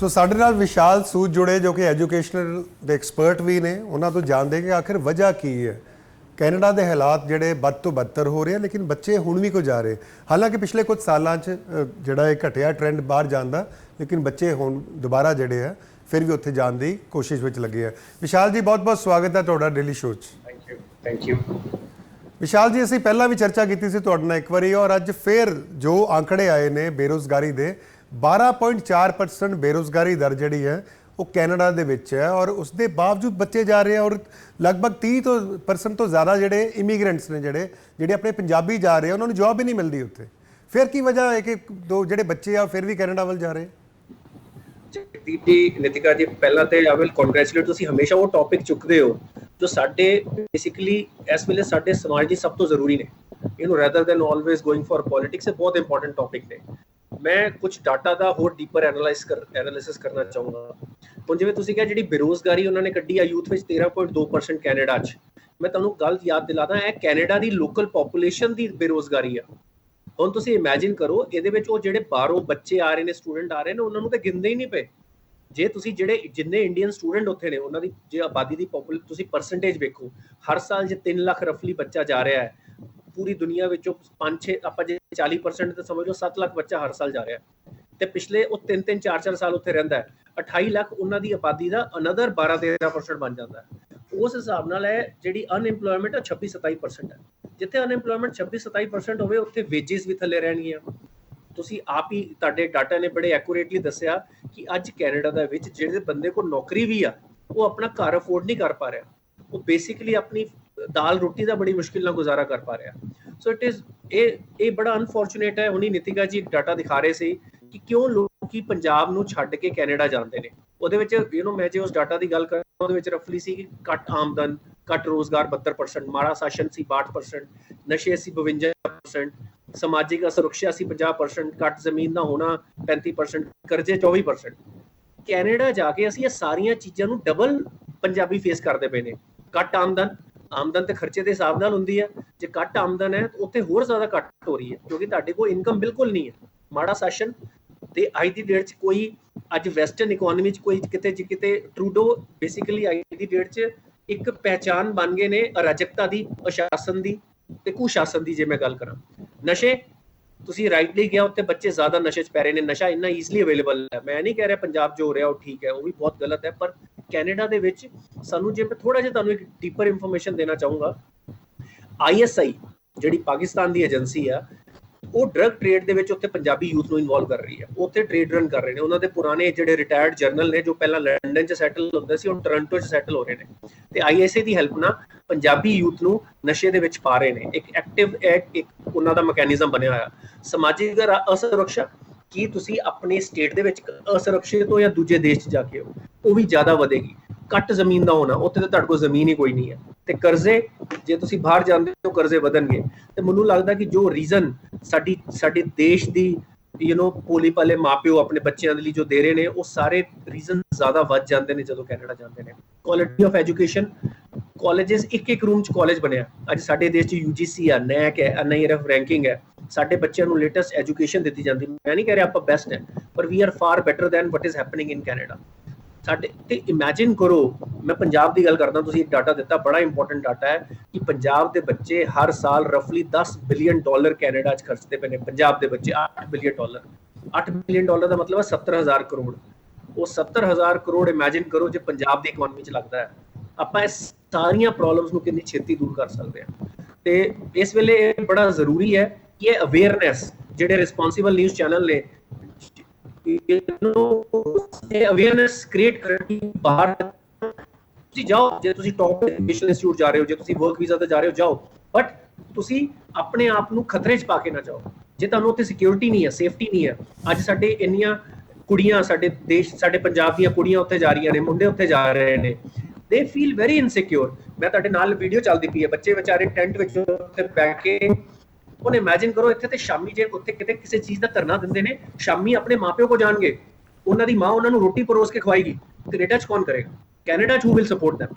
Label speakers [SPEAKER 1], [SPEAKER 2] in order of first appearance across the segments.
[SPEAKER 1] ਸੋ ਸਾਡੇ ਨਾਲ ਵਿਸ਼ਾਲ ਸੂਦ ਜੁੜੇ ਜੋ ਕਿ ਐਜੂਕੇਸ਼ਨਲ ਦੇ ਐਕਸਪਰਟ ਵੀ ਨੇ ਉਹਨਾਂ ਤੋਂ ਜਾਣਦੇ ਕਿ ਆਖਿਰ ਵਜ੍ਹਾ ਕੀ ਹੈ। ਕੈਨੇਡਾ ਦੇ ਹਾਲਾਤ ਜਿਹੜੇ ਬਦ ਤੋਂ ਬਦਤਰ ਹੋ ਰਹੇ ਆ ਲੇਕਿਨ ਬੱਚੇ ਹੁਣ ਵੀ ਕੋ ਜਾ ਰਹੇ। ਹਾਲਾਂਕਿ ਪਿਛਲੇ ਕੁਝ ਸਾਲਾਂ 'ਚ ਜਿਹੜਾ ਇਹ ਘਟਿਆ ਟ੍ਰੈਂਡ ਬਾਹਰ ਜਾਣ ਦਾ ਲੇਕਿਨ ਬੱਚੇ ਹੁਣ ਦੁਬਾਰਾ ਜਿਹੜੇ ਆ ਫਿਰ ਵੀ ਉੱਥੇ ਜਾਣ ਦੀ ਕੋਸ਼ਿਸ਼ ਵਿੱਚ ਲੱਗੇ ਆ। ਵਿਸ਼ਾਲ ਜੀ ਬਹੁਤ ਬਹੁਤ ਸਵਾਗਤ ਹੈ ਤੁਹਾਡਾ ਡੇਲੀ ਸ਼ੋਅ 'ਚ।
[SPEAKER 2] Thank you thank you
[SPEAKER 1] Vishal ji ਅਸੀਂ ਪਹਿਲਾਂ ਵੀ ਚਰਚਾ ਕੀਤੀ ਸੀ ਤੁਹਾਡੇ ਨਾਲ ਇੱਕ ਵਾਰੀ ਔਰ ਅੱਜ ਫਿਰ ਜੋ ਆંકੜੇ ਆਏ ਨੇ ਬੇਰੋਜ਼ਗਾਰੀ ਦੇ 12.4% ਬੇਰੋਜ਼ਗਾਰੀ ਦਰ ਜਿਹੜੀ ਹੈ, ਉਹ ਕੈਨੇਡਾ ਦੇ ਵਿੱਚ ਹੈ ਔਰ ਉਸ ਦੇ ਬਾਵਜੂਦ ਬੱਚੇ ਜਾ ਰਹੇ ਆ ਔਰ ਲਗਭਗ 30 ਤੋਂ ਤੋਂ ਜ਼ਿਆਦਾ ਜਿਹੜੇ ਇਮੀਗ੍ਰੈਂਟਸ ਨੇ ਜਿਹੜੇ ਜਿਹੜੇ ਆਪਣੇ ਪੰਜਾਬੀ ਜਾ ਰਹੇ ਆ, ਉਹਨਾਂ ਨੂੰ ਜੌਬ ਹੀ ਨਹੀਂ ਮਿਲਦੀ ਉੱਥੇ। ਫਿਰ ਕੀ ਵਜ੍ਹਾ ਹੈ ਕਿ ਦੋ ਜਿਹੜੇ ਬੱਚੇ ਆ ਫਿਰ ਵੀ ਕੈਨੇਡਾ ਵੱਲ ਜਾ ਰਹੇ?
[SPEAKER 2] ਜਗਦੀਪ ਜੀ, ਨਿਤਿਕਾ ਜੀ, ਪਹਿਲਾਂ ਤੇ ਆਈ ਵਿਲ ਕੰਗ੍ਰੈਚੁਲੇਟ ਤੁਸੀਂ ਹਮੇਸ਼ਾ ਉਹ ਟੌਪਿਕ ਚੁੱਕਦੇ ਹੋ ਜੋ ਸਾਡੇ ਬੇਸਿਕਲੀ ਇਸ ਵੇਲੇ ਸਾਡੇ ਸਮਾਜ ਦੀ ਸਭ ਤੋਂ ਜ਼ਰੂਰੀ ਨੇ। You know then always going for politics ਇਹ ਬਹੁਤ ਇੰਪੋਰਟੈਂਟ ਟੌਪਿਕ ਨੇ। ਮੈਂ ਕੁਝ ਡਾਟਾ ਦਾ ਹੋਰ ਡੀਪਰ ਐਨਾਲਾਈਜ਼ ਕਰ ਐਨਾਲਿਸਿਸ ਕਰਨਾ ਚਾਹੂੰਗਾ। ਹੁਣ ਜਿਵੇਂ ਤੁਸੀਂ ਕਿਹਾ, ਜਿਹੜੀ ਬੇਰੋਜ਼ਗਾਰੀ ਉਹਨਾਂ ਨੇ ਕੱਢੀ ਆ ਯੂਥ ਵਿੱਚ 13.2% ਕੈਨੇਡਾ 'ਚ। ਮੈਂ ਤੁਹਾਨੂੰ ਗੱਲ ਯਾਦ ਦਿਲਾਦਾ, ਇਹ ਕੈਨੇਡਾ ਦੀ ਲੋਕਲ ਪੋਪੂਲੇਸ਼ਨ ਦੀ ਬੇਰੋਜ਼ਗਾਰੀ ਆ। ਹੁਣ ਤੁਸੀਂ ਇਮੇਜਿਨ ਕਰੋ, ਇਹਦੇ ਵਿੱਚ ਉਹ ਜਿਹੜੇ ਬਾਹਰੋਂ ਬੱਚੇ ਆ ਰਹੇ ਨੇ ਸਟੂਡੈਂਟ ਆ ਰਹੇ ਨੇ, ਉਹਨਾਂ ਨੂੰ ਤਾਂ ਗਿਣਦੇ ਹੀ ਨਹੀਂ ਪਏ। ਜੇ ਤੁਸੀਂ ਜਿਹੜੇ, ਜਿੰਨੇ ਇੰਡੀਅਨ ਸਟੂਡੈਂਟ ਉੱਥੇ ਨੇ, ਉਹਨਾਂ ਦੀ ਜੇ ਆਬਾਦੀ ਦੀ ਪੋਪੂਲ ਤੁਸੀਂ ਪਰਸੈਂਟੇਜ ਵੇਖੋ, ਹਰ ਸਾਲ ਜੇ 3 ਲੱਖ ਰਫਲੀ ਬੱਚਾ ਜਾ ਰਿਹਾ ਹੈ, ਪੂਰੀ ਦੁਨੀਆ ਵਿੱਚੋਂ 5-6 ਆਪਾਂ ਜੇ 40% ਤੇ ਸਮਝ ਲਓ 7 ਲੱਖ ਬੱਚਾ ਹਰ ਸਾਲ ਜਾ ਰਿਹਾ ਤੇ ਪਿਛਲੇ ਉਹ 3-3 4-4 ਸਾਲ ਉੱਥੇ ਰਹਿੰਦਾ ਹੈ। 28 ਲੱਖ ਉਹਨਾਂ ਦੀ ਆਬਾਦੀ ਦਾ ਅਨਦਰ 12-13% ਬਣ ਜਾਂਦਾ ਹੈ। ਉਸ ਹਿਸਾਬ ਨਾਲ ਹੈ ਜਿਹੜੀ ਅਨਇੰਪਲੋਇਮੈਂਟ ਹੈ 26-27% ਹੈ। ਜਿੱਥੇ ਅਨਇੰਪਲੋਇਮੈਂਟ 26-27% ਹੋਵੇ, ਉੱਥੇ ਵੇਜਸ ਵੀ ਥੱਲੇ ਰਹਿਣਗੀਆਂ। ਤੁਸੀਂ ਆਪ ਹੀ ਤੁਹਾਡੇ ਡਾਟਾ ਨੇ ਬੜੇ ਐਕੂਰੇਟਲੀ ਦੱਸਿਆ ਕਿ ਅੱਜ ਕੈਨੇਡਾ ਦੇ ਵਿੱਚ ਜਿਹੜੇ ਬੰਦੇ ਕੋਲ ਨੌਕਰੀ ਵੀ ਆ, ਉਹ ਆਪਣਾ ਘਰ ਅਫੋਰਡ ਨਹੀਂ ਕਰ ਪਾ ਰਿਹਾ। ਉਹ ਬੇਸਿਕਲੀ ਆਪਣੀ ਦਾਲ ਰੋਟੀ ਦਾ ਬੜੀ ਮੁਸ਼ਕਿਲ ਨਾਲ ਗੁਜ਼ਾਰਾ ਕਰ ਪਾ ਰਿਹਾ। ਸੋ ਇਟ ਇਜ਼ ਇਹ ਇਹ ਬੜਾ ਅਨਫੋਰਚੂਨੇਟ ਹੈ। ਹੁਣੀ ਨਿਤਿਕਾ ਜੀ ਡਾਟਾ ਦਿਖਾ ਰਹੇ ਸੀ ਕਿ ਕਿਉਂ ਲੋਕੀ ਪੰਜਾਬ ਨੂੰ ਛੱਡ ਕੇ ਕੈਨੇਡਾ ਜਾਂਦੇ ਨੇ। ਉਹਦੇ ਵਿੱਚ ਯੂ نو ਮੈਂ ਜੇ ਉਸ ਡਾਟਾ ਦੀ ਗੱਲ ਕਰਾਂ, ਉਹਦੇ ਵਿੱਚ ਰਫਲੀ ਸੀ ਕਿ ਘੱਟ ਆਮਦਨ, ਘੱਟ ਰੋਜ਼ਗਾਰ 72% ਮਾੜਾ ਸ਼ਾਸਨ ਸੀ 62% ਨਸ਼ੇ ਸੀ 52% ਸਮਾਜਿਕ ਅਸੁਰੱਖਿਆ ਸੀ 50% ਘੱਟ ਜ਼ਮੀਨ ਦਾ ਹੋਣਾ 35% ਕਰਜ਼ੇ 24% ਕੈਨੇਡਾ ਜਾ ਕੇ ਅਸੀਂ ਇਹ ਸਾਰੀਆਂ ਚੀਜ਼ਾਂ ਨੂੰ ਡਬਲ ਪੰਜਾਬੀ ਫੇਸ ਕਰਦੇ ਪਏ ਨੇ। ਘੱਟ ਆਮਦਨ ਆਮਦਨ ਤੇ ਖਰਚੇ ਦੇ ਹਿਸਾਬ ਨਾਲ ਹੁੰਦੀ ਹੈ। ਜੇ ਘੱਟ ਆਮਦਨ ਹੈ, ਤਾਂ ਉੱਥੇ ਹੋਰ ਜ਼ਿਆਦਾ ਘੱਟ ਹੋ ਰਹੀ ਹੈ, ਕਿਉਂਕਿ ਤੁਹਾਡੇ ਕੋਲ ਇਨਕਮ ਬਿਲਕੁਲ ਨਹੀਂ ਹੈ। ਮਾੜਾ ਸ਼ਾਸਨ ਤੇ ਅੱਜ ਦੀ ਡੇਟ 'ਚ ਕੋਈ, ਅੱਜ ਵੈਸਟਰਨ ਇਕਨੋਮੀ 'ਚ ਕੋਈ ਕਿਤੇ ਜ ਕਿਤੇ ਟਰੂਡੋ ਬੇਸਿਕਲੀ ਅੱਜ ਦੀ ਡੇਟ 'ਚ ਇੱਕ ਪਹਿਚਾਨ ਬਣ ਗਏ ਨੇ ਅਰਾਜਕਤਾ ਦੀ, ਅਸ਼ਾਸਨ ਦੀ ਤੇ ਕੁਸ਼ਾਸਨ ਦੀ ਜੇ ਮੈਂ ਗੱਲ ਕਰਾਂ। ਨਸ਼ੇ, ਤੁਸੀਂ ਰਾਈਟਲੀ ਗਿਆ ਉੱਤੇ ਬੱਚੇ ਜ਼ਿਆਦਾ ਨਸ਼ੇ 'ਚ ਪੈ ਰਹੇ ਨੇ, ਨਸ਼ਾ ਇੰਨਾ ਈਜ਼ਲੀ ਅਵੇਲੇਬਲ ਹੈ। ਮੈਂ ਨਹੀਂ ਕਹਿ ਰਿਹਾ ਪੰਜਾਬ ਜੋ ਹੋ ਰਿਹਾ, ਉਹ ਠੀਕ ਹੈ, ਉਹ ਵੀ ਬਹੁਤ ਗਲਤ ਹੈ, ਪਰ ਕੈਨੇਡਾ ਦੇ ਵਿੱਚ ਸਾਨੂੰ ਜੇ ਮੈਂ ਥੋੜਾ ਜਿਹਾ ਤੁਹਾਨੂੰ ਇੱਕ ਡੀਪਰ ਇਨਫੋਰਮੇਸ਼ਨ ਦੇਣਾ ਚਾਹੂੰਗਾ ਆਈਐਸਆਈ ਜਿਹੜੀ ਪਾਕਿਸਤਾਨ ਦੀ ਏਜੰਸੀ ਆ, ਉਹ ਡਰਗ ਟ੍ਰੇਡ ਦੇ ਵਿੱਚ ਉੱਥੇ ਪੰਜਾਬੀ ਯੂਥ ਨੂੰ ਇਨਵੋਲਵ ਕਰ ਰਹੀ ਹੈ ਉੱਥੇ ਟ੍ਰੇਡ ਰਨ ਕਰ ਰਹੇ ਨੇ। ਉਹਨਾਂ ਦੇ ਪੁਰਾਣੇ ਜਿਹੜੇ ਰਿਟਾਇਰਡ ਜਰਨਲ ਨੇ, ਜੋ ਪਹਿਲਾਂ ਲੰਡਨ 'ਚ ਸੈਟਲ ਹੁੰਦੇ ਸੀ, ਹੁਣ ਟੋਰਾਂਟੋ 'ਚ ਸੈਟਲ ਹੋ ਰਹੇ ਨੇ। ਤੇ ਆਈਐਸਏ ਦੀ ਹੈਲਪ ਨਾਲ ਪੰਜਾਬੀ ਯੂਥ ਨੂੰ ਨਸ਼ੇ ਦੇ ਵਿੱਚ ਪਾ ਰਹੇ ਨੇ। ਇੱਕ ਐਕਟਿਵ ਇੱਕ ਉਹਨਾਂ ਦਾ ਮੈਕੈਨਿਜ਼ਮ ਬਣਿਆ ਹੋਇਆ। ਸਮਾਜਿਕ ਅਸੁਰੱਖਿਆ ਕੀ ਤੁਸੀਂ ਆਪਣੇ ਸਟੇਟ ਦੇ ਵਿੱਚ ਅਸੁਰੱਖਿਅਤ ਹੋ ਜਾਂ ਦੂਜੇ ਦੇਸ਼ 'ਚ ਜਾ ਕੇ ਹੋ? ਉਹ ਵੀ ਜ਼ਿਆਦਾ ਵਧੇਗੀ। ਘੱਟ ਜ਼ਮੀਨ ਦਾ ਹੋਣਾ, ਉੱਥੇ ਤਾਂ ਤੁਹਾਡੇ ਕੋਲ ਜ਼ਮੀਨ ਹੀ ਕੋਈ ਨਹੀਂ ਹੈ। ਤੇ ਕਰਜ਼ੇ, ਜੇ ਤੁਸੀਂ ਬਾਹਰ ਜਾਂਦੇ ਹੋ, ਕਰਜ਼ੇ ਵਧਣਗੇ। ਤੇ ਮੈਨੂੰ ਲੱਗਦਾ ਕਿ ਜੋ ਰੀਜ਼ਨ ਸਾਡੀ, ਸਾਡੇ ਦੇਸ਼ ਦੀ ਯੂ نو ਪੋਲੀ ਪਾਲੇ ਮਾਪਿਓ ਆਪਣੇ ਬੱਚਿਆਂ ਦੇ ਲਈ ਜੋ ਦੇ ਰਹੇ ਨੇ, ਉਹ ਸਾਰੇ ਰੀਜ਼ਨ ਜ਼ਿਆਦਾ ਵੱਧ ਜਾਂਦੇ ਨੇ ਜਦੋਂ ਕੈਨੇਡਾ ਜਾਂਦੇ ਨੇ। ਕੁਆਲਿਟੀ ਆਫ ਐਜੂਕੇਸ਼ਨ ਕਾਲਜਸ ਇੱਕ ਇੱਕ ਰੂਮ ਚ ਕਾਲਜ ਬਣਿਆ। ਅੱਜ ਸਾਡੇ ਦੇਸ਼ ਚ UGC ਆ ਨੈਕ ਹੈ ਐਨਆਈਆਰਐਫ ਰੈਂਕਿੰਗ ਹੈ। ਸਾਡੇ ਬੱਚਿਆਂ ਨੂੰ ਲੇਟੈਸਟ ਐਜੂਕੇਸ਼ਨ ਦਿੱਤੀ ਜਾਂਦੀ। ਮੈਂ ਨਹੀਂ ਕਹਿ ਰਿਹਾ ਆਪਾਂ ਬੈਸਟ ਹੈ, ਪਰ we are far better than what is happening in Canada ਸਾਡੇ, ਤੇ ਇਮੇਜਿਨ ਕਰੋ, ਮੈਂ ਪੰਜਾਬ ਦੀ ਗੱਲ ਕਰਦਾ, ਤੁਸੀਂ ਇੱਕ ਡਾਟਾ ਦਿੱਤਾ, ਬੜਾ ਇੰਪੋਰਟੈਂਟ ਡਾਟਾ ਹੈ ਕਿ ਪੰਜਾਬ ਦੇ ਬੱਚੇ ਹਰ ਸਾਲ ਰਫਲੀ 10 ਬਿਲੀਅਨ ਡਾਲਰ ਕੈਨੇਡਾ 'ਚ ਖਰਚਦੇ ਪਏ ਨੇ, ਪੰਜਾਬ ਦੇ ਬੱਚੇ 8 ਬਿਲੀਅਨ ਡਾਲਰ 8 ਬਿਲੀਅਨ ਡਾਲਰ ਦਾ ਮਤਲਬ ਹੈ 70000 ਕਰੋੜ। ਉਹ 70000 ਕਰੋੜ ਇਮੇਜਿਨ ਕਰੋ ਜੇ ਪੰਜਾਬ ਦੀ ਇਕਨੋਮੀ 'ਚ ਲੱਗਦਾ ਹੈ। ਆਪਾਂ ਇਸ ਸਾਰੀਆਂ ਪ੍ਰੋਬਲਮਸ ਨੂੰ ਕਿੰਨੀ ਛੇਤੀ ਦੂਰ ਕਰ ਸਕਦੇ ਹਾਂ। ਤੇ ਇਸ ਵੇਲੇ ਇਹ ਬੜਾ ਜ਼ਰੂਰੀ ਹੈ ਕਿ ਇਹ ਜਿਹੜੇ ਰਿਸਪੌਂਸਿਬਲ ਨਿਊਜ਼ ਚੈਨਲ ਨੇ ਇਹ ਅਵੇਅਰਨੈਸ ਕ੍ਰੀਏਟ ਕਰਨ ਦੀ ਬਾਹਰ ਤੁਸੀਂ ਜਾਓ, ਜੇ ਤੁਸੀਂ ਟੌਪ ਐਜੂਕੇਸ਼ਨ ਇੰਸਟੀਚਿਊਟ ਜਾ ਰਹੇ ਹੋ, ਜੇ ਤੁਸੀਂ ਵਰਕ ਵੀਜ਼ਾ ਤੇ ਜਾ ਰਹੇ ਹੋ, ਜਾਓ। ਬਟ ਤੁਸੀਂ ਆਪਣੇ ਆਪ ਨੂੰ ਖਤਰੇ 'ਚ ਪਾ ਕੇ ਨਾ ਜਾਓ। ਜੇ ਤੁਹਾਨੂੰ ਉੱਥੇ ਸਿਕਿਉਰਿਟੀ ਨਹੀਂ ਹੈ ਸੇਫਟੀ ਨਹੀਂ ਹੈ, ਅੱਜ ਸਾਡੇ ਇੰਨੀਆਂ ਕੁੜੀਆਂ ਸਾਡੇ ਦੇਸ਼, ਸਾਡੇ ਪੰਜਾਬ ਦੀਆਂ ਕੁੜੀਆਂ ਉੱਥੇ ਜਾ ਰਹੀਆਂ ਨੇ, ਮੁੰਡੇ ਉੱਥੇ ਜਾ ਰਹੇ ਨੇ ਦੇ ਫੀਲ ਵੈਰੀ ਇਨਸਿਕਿਉਰ ਮੈਂ ਤੁਹਾਡੇ ਨਾਲ ਵੀਡੀਓ ਚੱਲਦੀ ਪਈ ਹੈ, ਬੱਚੇ ਵਿਚਾਰੇ ਟੈਂਟ ਵਿੱਚ ਉੱਥੇ ਬੈਠ ਕੇ ਹੁਣ ਇਮੇਜਿਨ ਕਰੋ ਇੱਥੇ ਤੇ ਸ਼ਾਮੀ ਜੇ ਉੱਥੇ ਕਿਤੇ ਕਿਸੇ ਚੀਜ਼ ਦਾ ਧਰਨਾ ਦਿੰਦੇ ਨੇ, ਸ਼ਾਮੀ ਆਪਣੇ ਮਾਪਿਓ ਕੋ ਜਾਣਗੇ, ਉਹਨਾਂ ਦੀ ਮਾਂ ਉਹਨਾਂ ਨੂੰ ਰੋਟੀ ਪਰੋਸ ਕੇ ਖਵਾਏਗੀ ਕੈਨੇਡਾ 'ਚ ਕੌਣ ਕਰੇਗਾ? ਕੈਨੇਡਾ 'ਚ ਹੂ ਵਿਲ ਸਪੋਰਟ them?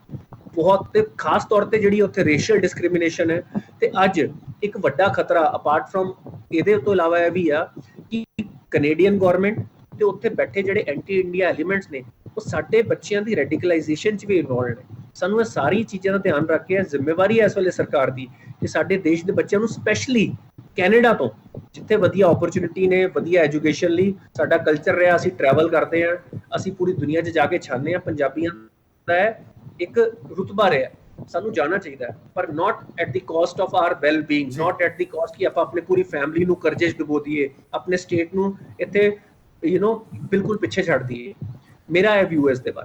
[SPEAKER 2] ਬਹੁਤ ਤੇ ਖਾਸ ਤੌਰ ਤੇ ਜਿਹੜੀ ਉੱਥੇ ਰੇਸ਼ੀਅਲ ਡਿਸਕ੍ਰਿਮੀਨੇਸ਼ਨ ਹੈ, ਤੇ ਅੱਜ ਇੱਕ ਵੱਡਾ ਖਤਰਾ ਅਪਾਰਟ ਫਰਮ ਇਹਦੇ ਤੋਂ ਇਲਾਵਾ ਇਹ ਵੀ ਆ ਕਿ ਕੈਨੇਡੀਅਨ ਗਵਰਨਮੈਂਟ ਤੇ ਉੱਥੇ ਬੈਠੇ ਜਿਹੜੇ ਐਂਟੀ ਇੰਡੀਆ ਐਲੀਮੈਂਟਸ ਨੇ, ਉਹ ਸਾਡੇ ਬੱਚਿਆਂ ਦੀ ਰੈਡੀਕਲਾਈਜੇਸ਼ਨ 'ਚ ਵੀ ਇਨਵੋਲਡ ਨੇ। ਸਾਨੂੰ ਇਹ ਸਾਰੀ ਚੀਜ਼ਾਂ ਦਾ ਧਿਆਨ ਰੱਖ ਕੇ ਜ਼ਿੰਮੇਵਾਰੀ ਹੈ ਇਸ ਵੇਲੇ ਸਰਕਾਰ ਦੀ ਕਿ ਸਾਡੇ ਦੇਸ਼ ਦੇ ਬੱਚਿਆਂ ਨੂੰ ਸਪੈਸ਼ਲੀ ਕੈਨੇਡਾ ਤੋਂ ਜਿੱਥੇ ਵਧੀਆ ਓਪਰਚ्युनिटी ਨੇ ਵਧੀਆ ਐਜੂਕੇਸ਼ਨ ਲਈ ਸਾਡਾ ਕਲਚਰ ਰਿਹਾ ਅਸੀਂ ਟਰੈਵਲ ਕਰਦੇ ਆ ਅਸੀਂ ਪੂਰੀ ਦੁਨੀਆ 'ਚ ਜਾ ਕੇ ਛਾਨਦੇ ਆ ਪੰਜਾਬੀਆਂ ਦਾ ਇੱਕ ਰੁਤਬਾ ਰਿਹਾ। ਸਾਨੂੰ ਜਾਣਾ ਚਾਹੀਦਾ ਪਰ not at the cost of our well being not at the cost ਕਿ ਆਪਾਂ ਆਪਣੇ ਪੂਰੀ ਫੈਮਿਲੀ ਨੂੰ ਕਰਜ਼ੇ 'ਚ ਡੁਬੋ ਦਈਏ ਆਪਣੇ ਸਟੇਟ ਨੂੰ ਇੱਥੇ ਯੂ نو ਬਿਲਕੁਲ ਪਿੱਛੇ ਛੱਡ ਦਈਏ। ਮੇਰਾ ਇਹ ਵਿਊ ਇਸ ਦੇ ਬਾਰੇ।